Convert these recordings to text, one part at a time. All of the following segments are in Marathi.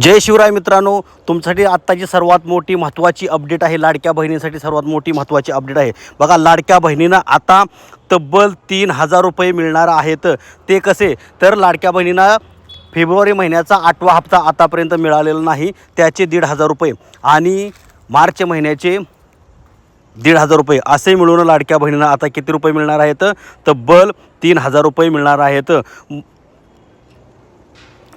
जय शिवराय मित्रांनो तुमच्यासाठी आत्ताची सर्वात मोठी महत्त्वाची अपडेट आहे. लाडक्या बहिणीसाठी सर्वात मोठी महत्त्वाची अपडेट आहे. बघा लाडक्या बहिणींना आता तब्बल तीन हजार रुपये मिळणार आहेत. ते कसे? तर लाडक्या बहिणींना फेब्रुवारी महिन्याचा आठवा हप्ता आतापर्यंत मिळालेला नाही. त्याचे दीड हजार रुपये. आणि मार्च महिन्याचे दीड हजार रुपये. असे मिळून लाडक्या बहिणींना आता किती रुपये मिळणार आहेत? तब्बल तीन हजार रुपये मिळणार आहेत.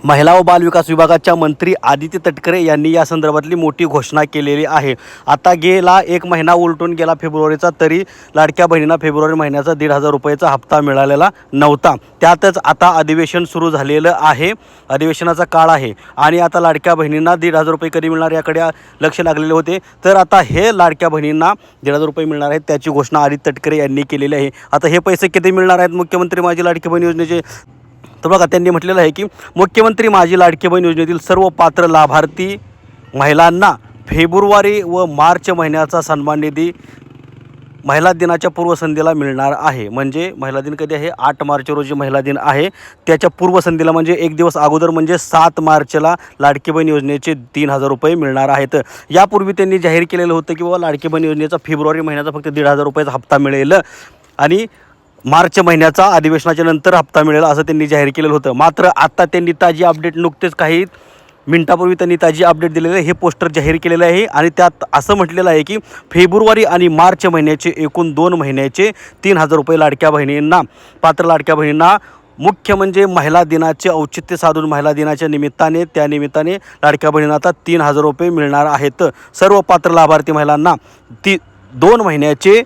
महिला व बालविकास विभागाच्या मंत्री आदित्य तटकरे यांनी या संदर्भातली मोठी घोषणा केलेली आहे. आता गेला एक महिना उलटून गेला फेब्रुवारीचा तरी लाडक्या बहिणींना फेब्रुवारी महिन्याचा दीड हजार रुपयाचा हप्ता मिळालेला नव्हता. त्यातच आता अधिवेशन सुरू झालेलं आहे. अधिवेशनाचा काळ आहे आणि आता लाडक्या बहिणींना दीड हजार रुपये कधी मिळणार याकडे लक्ष लागलेले होते. तर आता हे लाडक्या बहिणींना दीड हजार रुपये मिळणार आहेत त्याची घोषणा आदित्य तटकरे यांनी केलेली आहे. आता हे पैसे किती मिळणार आहेत? मुख्यमंत्री माझी लाडकी बहीण योजनेचे तर बघा त्यांनी म्हटलेलं आहे की मुख्यमंत्री माझी लाडकी बहीण योजनेतील सर्व पात्र लाभार्थी महिलांना फेब्रुवारी व मार्च महिन्याचा सन्मान निधी महिला दिनाच्या पूर्वसंध्येला मिळणार आहे. म्हणजे महिला दिन कधी आहे? आठ मार्च रोजी महिला दिन आहे. त्याच्या पूर्वसंध्येला म्हणजे एक दिवस अगोदर म्हणजे सात मार्चला लाडकी बहीण योजनेचे तीन हजार रुपये मिळणार आहेत. यापूर्वी त्यांनी जाहीर केलेलं होतं की बाबा लाडकी बहीण योजनेचा फेब्रुवारी महिन्याचा फक्त दीड हजार रुपयाचा हप्ता मिळेल. आणि मार्च महिन्याचा अधिवेशनाच्या नंतर हप्ता मिळेल असं त्यांनी जाहीर केलेलं होतं. मात्र आत्ता त्यांनी ताजी अपडेट नुकतेच काही मिनिटापूर्वी त्यांनी ताजी अपडेट दिलेलं आहे हे पोस्टर जाहीर केलेलं आहे आणि त्यात असं म्हटलेलं आहे की फेब्रुवारी आणि मार्च महिन्याचे एकूण दोन महिन्याचे तीन हजार रुपये लाडक्या बहिणींना पात्र लाडक्या बहिणींना मुख्य म्हणजे महिला दिनाचे औचित्य साधून महिला दिनाच्या निमित्ताने त्या निमित्ताने लाडक्या बहिणींना आता तीन हजार रुपये मिळणार आहेत. सर्व पात्र लाभार्थी महिलांना ती दोन महिन्याचे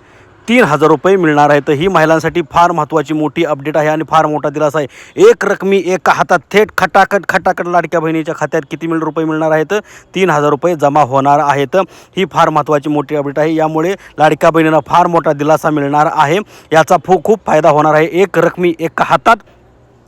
तीन हजार रुपये मिळणार आहेत. ही महिलांसाठी फार महत्त्वाची मोठी अपडेट आहे आणि फार मोठा दिलासा आहे. एक रकमी एका हातात थेट खटाखट खटाखट लाडक्या बहिणीच्या खात्यात किती मिळ रुपये मिळणार आहेत? तीन हजार रुपये जमा होणार आहेत. ही फार महत्त्वाची मोठी अपडेट आहे. यामुळे लाडक्या बहिणींना फार मोठा दिलासा मिळणार आहे. याचा फू खूप फायदा होणार आहे. एक रकमी एका हातात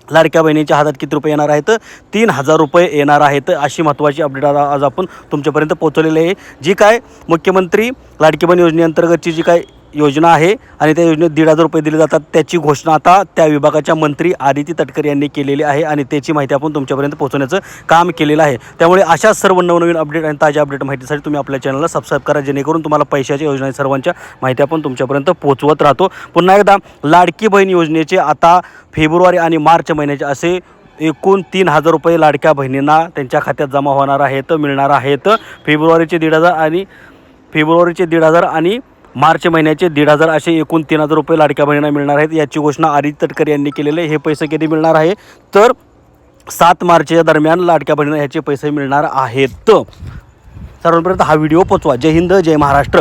लाडक्या बहिणीच्या हातात किती रुपये येणार आहेत? तीन हजार रुपये येणार आहेत. अशी महत्त्वाची अपडेट आज आज आपण तुमच्यापर्यंत पोहोचवलेली आहे. जी काय मुख्यमंत्री लाडकी बहीण योजनेअंतर्गतची जी काय योजना आहे आणि त्या योजनेत दीड हजार रुपये दिले जातात. त्याची घोषणा आता त्या विभागाच्या मंत्री आदिती तटकरे यांनी केलेली आहे आणि त्याची माहिती आपण तुमच्यापर्यंत पोहोचवण्याचं काम केलेलं आहे. त्यामुळे अशा सर्व नवनवीन अपडेट आणि ताज्या अपडेट माहितीसाठी तुम्ही आपल्या चॅनलला सबस्क्राईब करा जेणेकरून तुम्हाला पैशाच्या योजना सर्वांच्या माहिती आपण तुमच्यापर्यंत पोहोचवत राहतो. पुन्हा एकदा लाडकी बहीण योजनेचे आता फेब्रुवारी आणि मार्च महिन्याचे असे एकूण तीन हजार रुपये लाडक्या बहिणींना त्यांच्या खात्यात जमा होणार आहेत मिळणार आहेत. फेब्रुवारीचे दीड हजार आणि फेब्रुवारीचे दीड हजार आणि मार्च महिन्याचे दीड हजार असे एकूण तीन हजार रुपये लाडक्या बहिणींना मिळणार आहेत. याची घोषणा आदित्य तटकरे यांनी केलेली आहे. हे पैसे कधी मिळणार आहे? तर सात मार्चच्या दरम्यान लाडक्या बहिणींना ह्याचे पैसे मिळणार आहेत. सर्वांपर्यंत हा व्हिडिओ पोचवा. जय हिंद जय महाराष्ट्र.